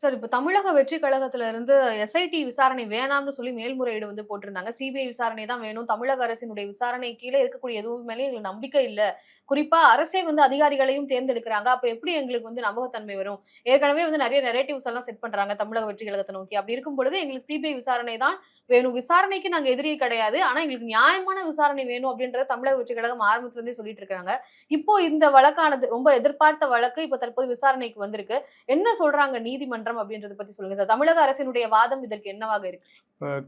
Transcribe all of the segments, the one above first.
Sir இப்போ தமிழக வெற்றி கழகத்துல இருந்து எஸ்ஐடி விசாரணை வேணாம்னு சொல்லி மேல்முறையீடு வந்து போட்டிருந்தாங்க. சிபிஐ விசாரணை தான் வேணும். தமிழக அரசினுடைய விசாரணை கீழே இருக்கக்கூடிய எதுவும் மேலே எங்களுக்கு நம்பிக்கை இல்லை. குறிப்பா அரசே வந்து அதிகாரிகளையும் தேர்ந்தெடுக்கிறாங்க. அப்போ எப்படி எங்களுக்கு வந்து நம்பகத்தன்மை வரும்? ஏற்கனவே வந்து நிறைய நெரேட்டிவ்ஸ் எல்லாம் செட் பண்றாங்க தமிழக வெற்றி கழகத்தை நோக்கி. அப்படி இருக்கும் பொழுது எங்களுக்கு சிபிஐ விசாரணை தான் வேணும். விசாரணைக்கு நாங்க எதிரி கிடையாது. ஆனா எங்களுக்கு நியாயமான விசாரணை வேணும் அப்படின்றத தமிழக வெற்றி கழகம் ஆரம்பத்துல இருந்தே சொல்லிட்டு இருக்காங்க. இப்போ இந்த வழக்கானது ரொம்ப எதிர்பார்த்த வழக்கு இப்போ தற்போது விசாரணைக்கு வந்திருக்கு. என்ன சொல்றாங்க நீதிமன்றம்? அப்படின்றத பத்தி சொல்லுங்க சார். தமிழக அரசினுடைய வாதம் இதற்கு என்னவாக இருக்கு?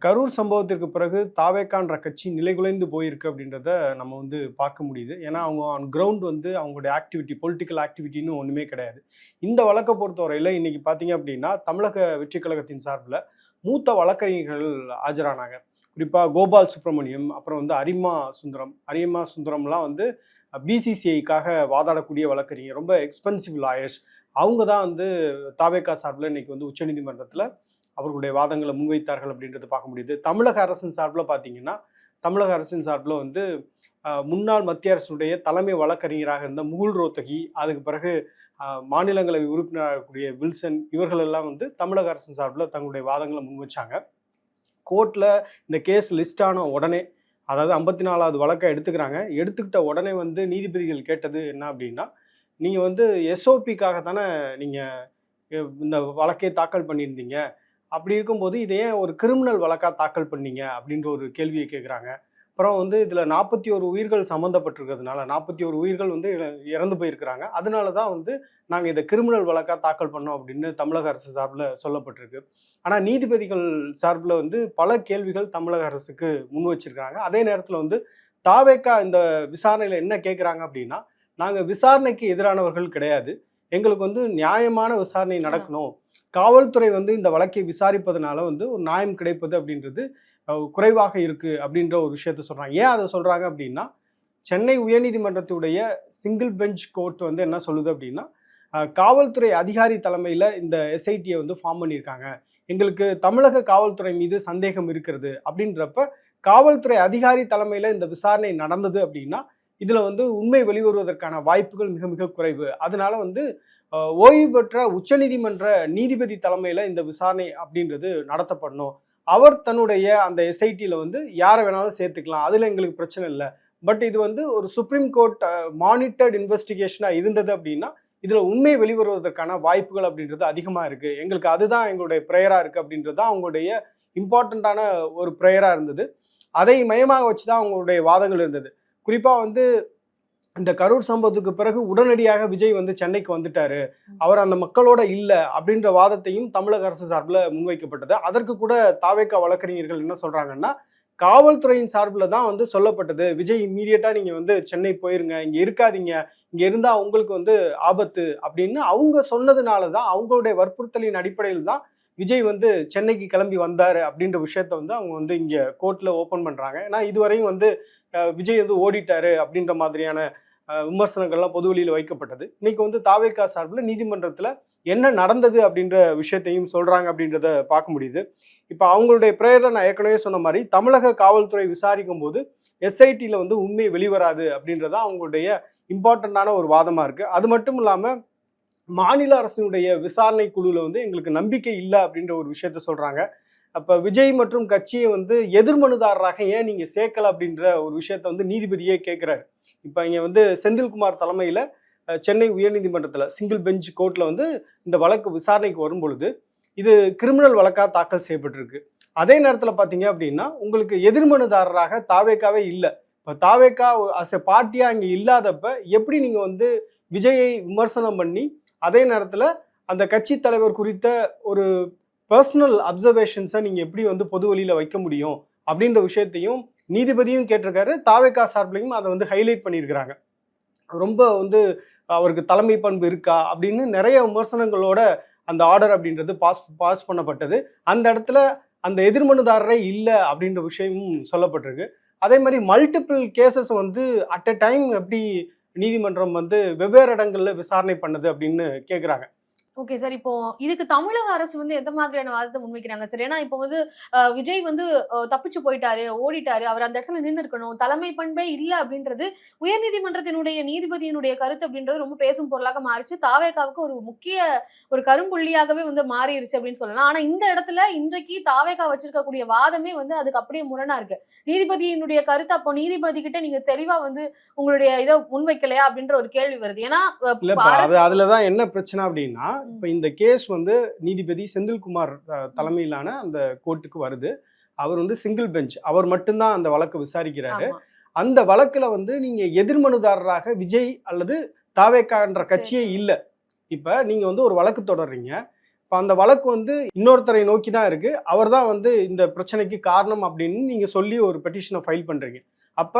கரூர் சம்பவத்திற்கு பிறகு தாவேக்கான்ற கட்சி நிலைகுலைந்து போயிருக்கு அப்படின்றத நம்ம வந்து பார்க்க முடியுது. ஏன்னா அவங்க ஆன் கிரவுண்ட் வந்து அவங்களுடைய ஆக்டிவிட்டி பொலிட்டிக்கல் ஆக்டிவிட்டின்னு ஒன்றுமே கிடையாது. இந்த வழக்கை பொறுத்தவரையில் இன்னைக்கு பார்த்தீங்க அப்படின்னா தமிழக வெற்றி கழகத்தின் சார்பில் மூத்த வழக்கறிஞர்கள் ஆஜரானாங்க. குறிப்பாக கோபால் சுப்பிரமணியம் அப்புறம் வந்து அரிமா சுந்தரம். அரிமா சுந்தரம்லாம் வந்து பிசிசிஐக்காக வாதாடக்கூடிய வழக்கறிஞர். ரொம்ப எக்ஸ்பென்சிவ் லாயர்ஸ் அவங்க தான் வந்து தாவேக்கா சார்பில் இன்னைக்கு வந்து உச்சநீதிமன்றத்தில் அவர்களுடைய வாதங்களை முன்வைத்தார்கள் அப்படின்றத பார்க்க முடியுது. தமிழக அரசின் சார்பில் பார்த்தீங்கன்னா தமிழக அரசின் சார்பில் வந்து முன்னாள் மத்திய அரசுடைய தலைமை வழக்கறிஞராக இருந்த முகுல் ரோத்தகி அதுக்கு பிறகு மாநிலங்களவை உறுப்பினராக இருக்கக்கூடிய வில்சன் இவர்கள் எல்லாம் வந்து தமிழக அரசின் சார்பில் தங்களுடைய வாதங்களை முன்வச்சாங்க. கோர்ட்டில் இந்த கேஸ் லிஸ்ட் ஆன உடனே அதாவது ஐம்பத்தி நாலாவது வழக்கை எடுத்துக்கிறாங்க. எடுத்துக்கிட்ட உடனே வந்து நீதிபதிகள் கேட்டது என்ன அப்படின்னா நீங்கள் வந்து எஸ்ஓபிக்காக தானே நீங்கள் இந்த வழக்கை தாக்கல் பண்ணியிருந்தீங்க. அப்படி இருக்கும்போது இதை ஏன் ஒரு கிரிமினல் வழக்காக தாக்கல் பண்ணீங்க? அப்படின்ற ஒரு கேள்வியை கேட்குறாங்க அப்புறம் வந்து இதில் நாற்பத்தி ஒரு உயிர்கள் சம்மந்தப்பட்டிருக்கிறதுனால நாற்பத்தி ஒரு உயிர்கள் வந்து இற- இறந்து போயிருக்கிறாங்க. அதனால தான் வந்து நாங்கள் இதை கிரிமினல் வழக்காக தாக்கல் பண்ணோம் அப்படின்னு தமிழக அரசு சார்பில் சொல்லப்பட்டிருக்கு. ஆனால் நீதிபதிகள் சார்பில் வந்து பல கேள்விகள் தமிழக அரசுக்கு முன் வச்சிருக்கிறாங்க. அதே நேரத்தில் வந்து தாவேக்கா இந்த விசாரணையில் என்ன கேட்குறாங்க அப்படின்னா நாங்கள் விசாரணைக்கு எதிரானவர்கள் கிடையாது. எங்களுக்கு வந்து நியாயமான விசாரணை நடக்கணும். காவல்துறை வந்து இந்த வழக்கை விசாரிப்பதனால வந்து ஒரு நியாயம் கிடைப்பது அப்படின்றது குறைவாக இருக்கு அப்படின்ற ஒரு விஷயத்த சொல்றாங்க. ஏன் அதை சொல்றாங்க அப்படின்னா சென்னை உயர்நீதிமன்றத்துடைய சிங்கிள் பெஞ்ச் கோர்ட் வந்து என்ன சொல்லுது அப்படின்னா காவல்துறை அதிகாரி தலைமையில் இந்த எஸ்ஐடியை வந்து ஃபார்ம் பண்ணியிருக்காங்க. எங்களுக்கு தமிழக காவல்துறை மீது சந்தேகம் இருக்கிறது அப்படின்றப்ப காவல்துறை அதிகாரி தலைமையில் இந்த விசாரணை நடந்தது அப்படின்னா இதில் வந்து உண்மை வெளிவருவதற்கான வாய்ப்புகள் மிக மிக குறைவு. அதனால வந்து ஓய்வு பெற்ற உச்சநீதிமன்ற நீதிபதி தலைமையில் இந்த விசாரணை அப்படின்றது நடத்தப்படணும். அவர் தன்னுடைய அந்த எஸ்ஐடியில் வந்து யாரை வேணாலும் சேர்த்துக்கலாம். அதில் எங்களுக்கு பிரச்சனை இல்லை. பட் இது வந்து ஒரு சுப்ரீம் கோர்ட் மானிட்டர்ட் இன்வெஸ்டிகேஷனாக இருந்தது அப்படின்னா இதில் உண்மை வெளிவருவதற்கான வாய்ப்புகள் அப்படின்றது அதிகமாக இருக்குது எங்களுக்கு அதுதான் எங்களுடைய ப்ரேயராக இருக்குது அப்படின்றது தான் அவங்களுடைய இம்பார்ட்டண்ட்டான ஒரு ப்ரேயராக இருந்தது. அதை மையமாக வச்சு தான் அவங்களுடைய வாதங்கள் இருந்தது. குறிப்பாக வந்து இந்த கரூர் சம்பவத்துக்கு பிறகு உடனடியாக விஜய் வந்து சென்னைக்கு வந்துட்டாரு. அவர் அந்த மக்களோட இல்லை அப்படின்ற வாதத்தையும் தமிழக அரசு சார்பில் முன்வைக்கப்பட்டது. அதற்கு கூட தாவேக்கா வழக்கறிஞர்கள் என்ன சொல்றாங்கன்னா காவல்துறையின் சார்பில் தான் வந்து சொல்லப்பட்டது. விஜய் இம்மீடியட்டாக நீங்கள் வந்து சென்னை போயிருங்க இங்கே இருக்காதீங்க இங்கே இருந்தால் உங்களுக்கு வந்து ஆபத்து அப்படின்னு அவங்க சொன்னதுனால தான் அவங்களுடைய வற்புறுத்தலின் அடிப்படையில் தான் விஜய் வந்து சென்னைக்கு கிளம்பி வந்தார் அப்படின்ற விஷயத்த வந்து அவங்க வந்து இங்கே கோர்ட்டில் ஓப்பன் பண்ணுறாங்க ஏன்னா இதுவரையும் வந்து விஜய் வந்து ஓடிட்டாரு அப்படின்ற மாதிரியான விமர்சனங்கள்லாம் பொதுவெளியில் வைக்கப்பட்டது. இன்னைக்கு வந்து தாவேக்கா சார்பில் நீதிமன்றத்தில் என்ன நடந்தது அப்படின்ற விஷயத்தையும் சொல்கிறாங்க அப்படின்றத பார்க்க முடியுது. இப்போ அவங்களுடைய ப்ரேயரை நான் ஏற்கனவே சொன்ன மாதிரி தமிழக காவல்துறை விசாரிக்கும் போது எஸ்ஐடியில் வந்து உண்மை வெளிவராது அப்படின்றதான் அவங்களுடைய இம்பார்ட்டண்ட்டான ஒரு வாதமாக இருக்குது அது மட்டும் இல்லாமல் மாநில அரசினுடைய விசாரணை குழுவில் வந்து எங்களுக்கு நம்பிக்கை இல்லை அப்படின்ற ஒரு விஷயத்த சொல்கிறாங்க அப்போ விஜய் மற்றும் கட்சியை வந்து எதிர்மனுதாரராக ஏன் நீங்கள் சேர்க்கல அப்படின்ற ஒரு விஷயத்த வந்து நீதிபதியே கேட்குறாரு இப்போ இங்கே வந்து செந்தில்குமார் தலைமையில் சென்னை உயர்நீதிமன்றத்தில் சிங்கிள் பெஞ்ச் கோர்ட்டில் வந்து இந்த வழக்கு விசாரணைக்கு வரும் பொழுது இது கிரிமினல் வழக்காக தாக்கல் செய்யப்பட்டிருக்கு. அதே நேரத்தில் பார்த்தீங்க அப்படின்னா உங்களுக்கு எதிர்மனுதாரராக தாவேக்காவே இல்லை. இப்போ தாவேக்கா அஸ் எ பார்ட்டியாக இங்கே இல்லாதப்ப எப்படி நீங்கள் வந்து விஜயை விமர்சனம் பண்ணி அதே நேரத்தில் அந்த கட்சி தலைவர் குறித்த ஒரு பர்சனல் அப்சர்வேஷன்ஸை நீங்கள் எப்படி வந்து பொது வழியில் வைக்க முடியும் அப்படின்ற விஷயத்தையும் நீதிபதியும் கேட்டிருக்காரு. தாவேக்கா சார்பிலையும் அதை வந்து ஹைலைட் பண்ணியிருக்கிறாங்க. ரொம்ப வந்து அவருக்கு தலைமை பண்பு இருக்கா அப்படின்னு நிறைய விமர்சனங்களோட அந்த ஆர்டர் அப்படின்றது பாஸ் பாஸ் பண்ணப்பட்டது. அந்த இடத்துல அந்த எதிர்மனுதாரரே இல்லை அப்படின்ற விஷயமும் சொல்லப்பட்டிருக்கு. அதே மாதிரி மல்டிபிள் கேசஸ் வந்து அட் எ டைம் எப்படி நீதிமன்றம் வந்து வெவ்வேறு இடங்களில் விசாரணை பண்ணுது அப்படின்னு கேட்குறாங்க ஓகே சார் இப்போ இதுக்கு தமிழக அரசு வந்து எந்த மாதிரியான வாதத்தை முன்வைக்கிறாங்க சார் ஏன்னா இப்போ வந்து விஜய் வந்து தப்பிச்சு போயிட்டாரு ஓடிட்டாரு அவர் அந்த இடத்துல நின்று இருக்கணும் தலைமை பண்பே இல்ல அப்படின்றது உயர்நீதிமன்றத்தினுடைய நீதிபதியினுடைய கருத்து அப்படின்றது ரொம்ப பேசும் பொருளாக மாறிச்சு. தாவேகாவுக்கு ஒரு முக்கிய ஒரு கரும்புள்ளியாகவே வந்து மாறிடுச்சு அப்படின்னு சொல்லலாம். ஆனா இந்த இடத்துல இன்றைக்கு தாவேகா வச்சிருக்கக்கூடிய வாதமே வந்து அதுக்கு அப்படியே முரணா இருக்கு. நீதிபதியினுடைய கருத்து அப்போ நீதிபதி கிட்ட நீங்க தெளிவா வந்து உங்களுடைய இதை முன்வைக்கலையா அப்படின்ற ஒரு கேள்வி வருது. ஏன்னா அஹ், இல்லப்பா அரசு- அது அதுல தான் என்ன பிரச்சனை அப்படின்னா இப்போ இந்த கேஸ் வந்து நீதிபதி செந்தில்குமார் தலைமையிலான அந்த கோர்ட்டுக்கு வருது. அவர் வந்து சிங்கிள் பெஞ்ச். அவர் மட்டும்தான் அந்த வழக்கை விசாரிக்கிறாரு. அந்த வழக்குல வந்து நீங்க எதிர்மனுதாரராக விஜய் அல்லது தாவேக்கான்ற. கட்சியே இல்ல. இப்ப நீங்க வந்து ஒரு வழக்கு தொடர்றீங்க. இப்ப அந்த வழக்கு வந்து இன்னொருத்தரை நோக்கி தான் இருக்கு. அவர் தான் வந்து இந்த பிரச்சனைக்கு காரணம் அப்படின்னு நீங்க சொல்லி ஒரு பெட்டிஷனை ஃபைல் பண்றீங்க. அப்ப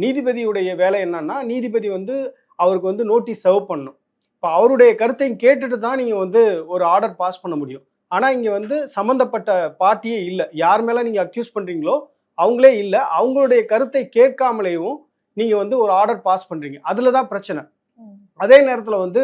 நீதிபதியுடைய வேலை என்னன்னா நீதிபதி வந்து அவருக்கு வந்து நோட்டீஸ் சர்வ் பண்ணணும். இப்போ அவருடைய கருத்தையும் கேட்டுட்டு தான் நீங்க வந்து ஒரு ஆர்டர் பாஸ் பண்ண முடியும். ஆனா இங்க வந்து சம்பந்தப்பட்ட பார்ட்டியே இல்லை. யார் மேல நீங்க அக்யூஸ் பண்றீங்களோ அவங்களே இல்லை. அவங்களுடைய கருத்தை கேட்காமலேயும் நீங்க வந்து ஒரு ஆர்டர் பாஸ் பண்றீங்க. அதுல தான் பிரச்சனை. அதே நேரத்துல வந்து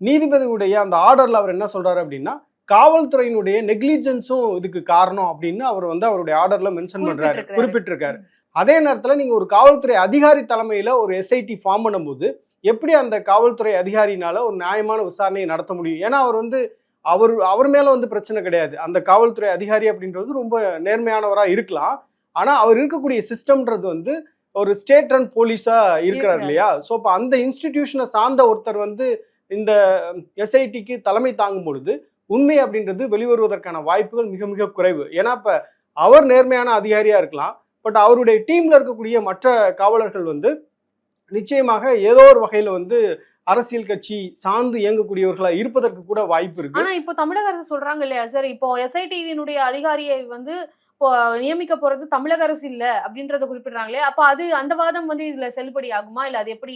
நீதிபதியுடைய அந்த ஆர்டர்ல அவர் என்ன சொல்றாரு அப்படின்னா காவல்துறையினுடைய நெக்லிஜென்ஸும் இதுக்கு காரணம் அப்படின்னு அவர் வந்து அவருடைய ஆர்டர்ல மென்ஷன் குறிப்பிட்டிருக்கிறாரு. குறிப்பிட்டிருக்காரு. அதே நேரத்துல நீங்க ஒரு காவல்துறை அதிகாரி தலைமையில ஒரு எஸ்ஐடி ஃபார்ம் பண்ணும்போது எப்படி அந்த காவல்துறை அதிகாரினால ஒரு நியாயமான விசாரணையை நடத்த முடியும்? ஏன்னா அவர் வந்து அவர் அவர் மேல வந்து பிரச்சனை கிடையாது. அந்த காவல்துறை அதிகாரி அப்படின்றது ரொம்ப நேர்மையானவரா இருக்கலாம். ஆனா அவர் இருக்கக்கூடிய சிஸ்டம்ன்றது வந்து ஒரு ஸ்டேட் ரன் போலீஸா இருக்கிறார். இல்லையா? ஸோ அப்போ அந்த இன்ஸ்டிடியூஷனை சார்ந்த ஒருத்தர் வந்து இந்த எஸ்ஐடிக்கு தலைமை தாங்கும் பொழுது உண்மை அப்படின்றது வெளிவருவதற்கான வாய்ப்புகள் மிக மிக குறைவு. ஏன்னா இப்ப அவர் நேர்மையான அதிகாரியா இருக்கலாம். பட் அவருடைய டீம்ல இருக்கக்கூடிய மற்ற காவலர்கள் வந்து நிச்சயமாக ஏதோ ஒரு வகையில வந்து அரசியல் கட்சி சார்ந்து இயங்கக்கூடியவர்களா இருப்பதற்கு கூட வாய்ப்பு இருக்கு. ஆனா இப்போ தமிழக அரசு சொல்றாங்க இல்லையா? சார் இப்போ எஸ்ஐடிவினுடைய அதிகாரியை வந்து இப்போ நியமிக்க போறது தமிழக அரசு இல்ல அப்படின்றத குறிப்பிடுறாங்களே அப்ப அது அந்த வாதம் வந்து இதுல செல்லுபடி ஆகுமா? இல்ல அது எப்படி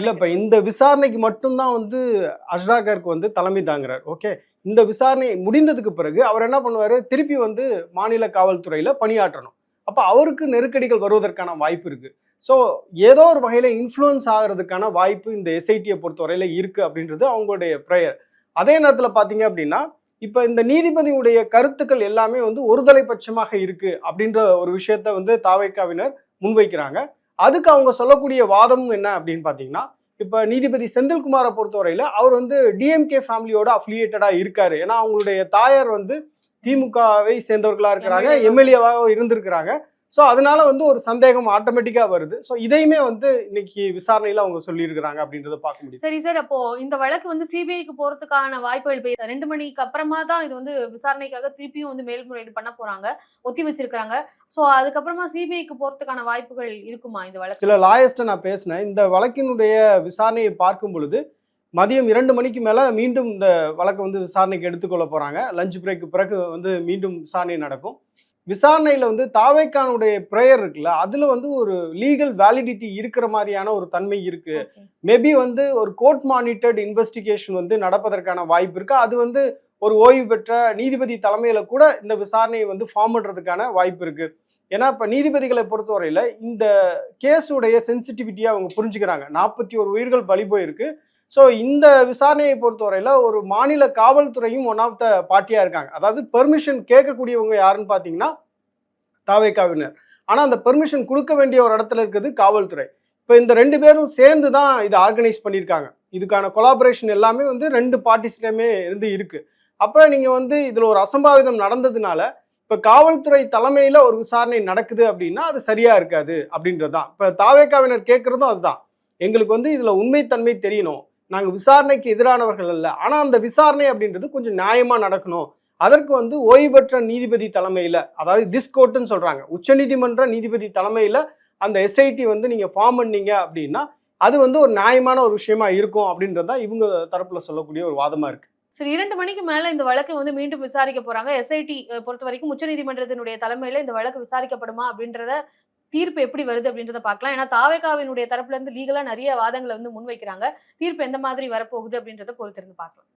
இல்ல இப்ப இந்த விசாரணைக்கு மட்டும்தான் வந்து அஷ்ராகருக்கு வந்து தலைமை தாங்குறார். ஓகே? இந்த விசாரணை முடிந்ததுக்கு பிறகு அவர் என்ன பண்ணுவாரு? திருப்பி வந்து மாநில காவல்துறையில பணியாற்றணும். அப்ப அவருக்கு நெருக்கடிகள் வருவதற்கான வாய்ப்பு இருக்கு. ஸோ ஏதோ ஒரு வகையில இன்ஃப்ளூயன்ஸ் ஆகிறதுக்கான வாய்ப்பு இந்த எஸ்ஐடியை பொறுத்தவரையில இருக்கு அப்படின்றது அவங்களுடைய ப்ரேயர் அதே நேரத்துல பாத்தீங்க அப்படின்னா இப்ப இந்த நீதிபதியுடைய கருத்துக்கள் எல்லாமே வந்து ஒருதலை பட்சமாக இருக்கு அப்படின்ற ஒரு விஷயத்த வந்து தாவைக்காவினர் முன்வைக்கிறாங்க. அதுக்கு அவங்க சொல்லக்கூடிய வாதமும் என்ன அப்படின்னு பாத்தீங்கன்னா இப்ப நீதிபதி செந்தில்குமாரை பொறுத்தவரையில அவர் வந்து டிஎம்கே ஃபேமிலியோட அஃபிலியேட்டடா இருக்காரு. ஏன்னா அவங்களுடைய தாயார் வந்து திமுகவை சேர்ந்தவர்களா இருக்கிறாங்க. எம்எல்ஏவாக இருந்திருக்கிறாங்க. ஸோ அதனால வந்து ஒரு சந்தேகம் ஆட்டோமேட்டிக்கா வருது. ஸோ இதையுமே வந்து இன்னைக்கு விசாரணையில அவங்க சொல்லியிருக்கிறாங்க அப்படின்றத பார்க்க முடியுது. சரி சார். அப்போ இந்த வழக்கு வந்து சிபிஐக்கு போறதுக்கான வாய்ப்புகள் இப்ப ரெண்டு மணிக்கு அப்புறமா தான் இது வந்து விசாரணைக்காக திருப்பியும் வந்து மேல்முறையீடு பண்ண போறாங்க. ஒத்தி வச்சிருக்காங்க சோ அதுக்கப்புறமா சிபிஐக்கு போறதுக்கான வாய்ப்புகள் இருக்குமா இந்த வழக்கு? சில லாயர்ஸ்ட்டை நான் பேசினேன். இந்த வழக்கினுடைய விசாரணையை பார்க்கும் பொழுது மதியம் இரண்டு மணிக்கு மேலே மீண்டும் இந்த வழக்கை வந்து விசாரணைக்கு எடுத்துக்கொள்ள போகிறாங்க லஞ்ச் பிரேக்கு பிறகு வந்து மீண்டும் விசாரணை நடக்கும். விசாரணையில் வந்து தாவைக்கானுடைய ப்ரேயர் இருக்குல்ல அதில் வந்து ஒரு லீகல் வேலிடிட்டி இருக்கிற மாதிரியான ஒரு தன்மை இருக்கு. Okay. மேபி வந்து ஒரு கோர்ட் மானிட்டர்ட் இன்வெஸ்டிகேஷன் வந்து நடப்பதற்கான வாய்ப்பு இருக்கு. அது வந்து ஒரு ஓய்வு பெற்ற நீதிபதி தலைமையில கூட இந்த விசாரணையை வந்து ஃபார்ம் பண்றதுக்கான வாய்ப்பு இருக்கு. ஏன்னா இப்ப நீதிபதிகளை பொறுத்தவரையில இந்த கேஸுடைய சென்சிட்டிவிட்டியை அவங்க புரிஞ்சுக்கிறாங்க. நாற்பத்தி ஒரு உயிர்கள் பலி போயிருக்கு. ஸோ இந்த விசாரணையை பொறுத்தவரையில் ஒரு மாநில காவல்துறையும் ஒன் ஆஃப் த பார்ட்டியாக இருக்காங்க. அதாவது பெர்மிஷன் கேட்கக்கூடியவங்க யாருன்னு பார்த்தீங்கன்னா தாவேக்காவினர். ஆனால் அந்த பெர்மிஷன் கொடுக்க வேண்டிய ஒரு இடத்துல இருக்குது காவல்துறை. இப்போ இந்த ரெண்டு பேரும் சேர்ந்து தான் இதை ஆர்கனைஸ் பண்ணியிருக்காங்க. இதுக்கான கொலாபரேஷன் எல்லாமே வந்து ரெண்டு பார்ட்டிஸ்லேயுமே இருந்து இருக்குது அப்போ நீங்கள் வந்து இதில் ஒரு அசம்பாவிதம் நடந்ததுனால இப்போ காவல்துறை தலைமையில் ஒரு விசாரணை நடக்குது அப்படின்னா அது சரியாக இருக்காது அப்படின்றது தான். இப்போ தாவேக்காவினர் கேட்குறதும் அதுதான். எங்களுக்கு வந்து இதில் உண்மைத்தன்மை தெரியணும். நாங்கள் விசாரணைக்கு எதிரானவர்கள் அல்ல. ஆனால் அந்த விசாரணை அப்படின்றது கொஞ்சம் நியாயமாக நடக்கணும். அதற்கு வந்து ஓய்வு பெற்ற நீதிபதி தலைமையில் அதாவது திஸ்கோர்ட்டுன்னு சொல்கிறாங்க உச்சநீதிமன்ற நீதிபதி தலைமையில் அந்த எஸ்ஐடி வந்து நீங்கள் ஃபார்ம் பண்ணீங்க அப்படின்னா அது வந்து ஒரு நியாயமான ஒரு விஷயமா இருக்கும் அப்படின்றது தான் இவங்க தரப்புல சொல்லக்கூடிய ஒரு வாதமா இருக்கு. சரி இரண்டு மணிக்கு மேல இந்த வழக்கை வந்து மீண்டும் விசாரிக்க போறாங்க. எஸ்ஐடி பொறுத்த வரைக்கும் உச்சநீதிமன்றத்தினுடைய தலைமையில இந்த வழக்கு விசாரிக்கப்படுமா அப்படின்றத தீர்ப்பு எப்படி வருது அப்படின்றத பார்க்கலாம். ஏன்னா தாவேகாவினுடைய தரப்புல இருந்து லீகலா நிறைய வாதங்களை வந்து முன்வைக்கிறாங்க. தீர்ப்பு எந்த மாதிரி வரப்போகுது அப்படின்றத பொறுத்திருந்து பார்க்கலாம்.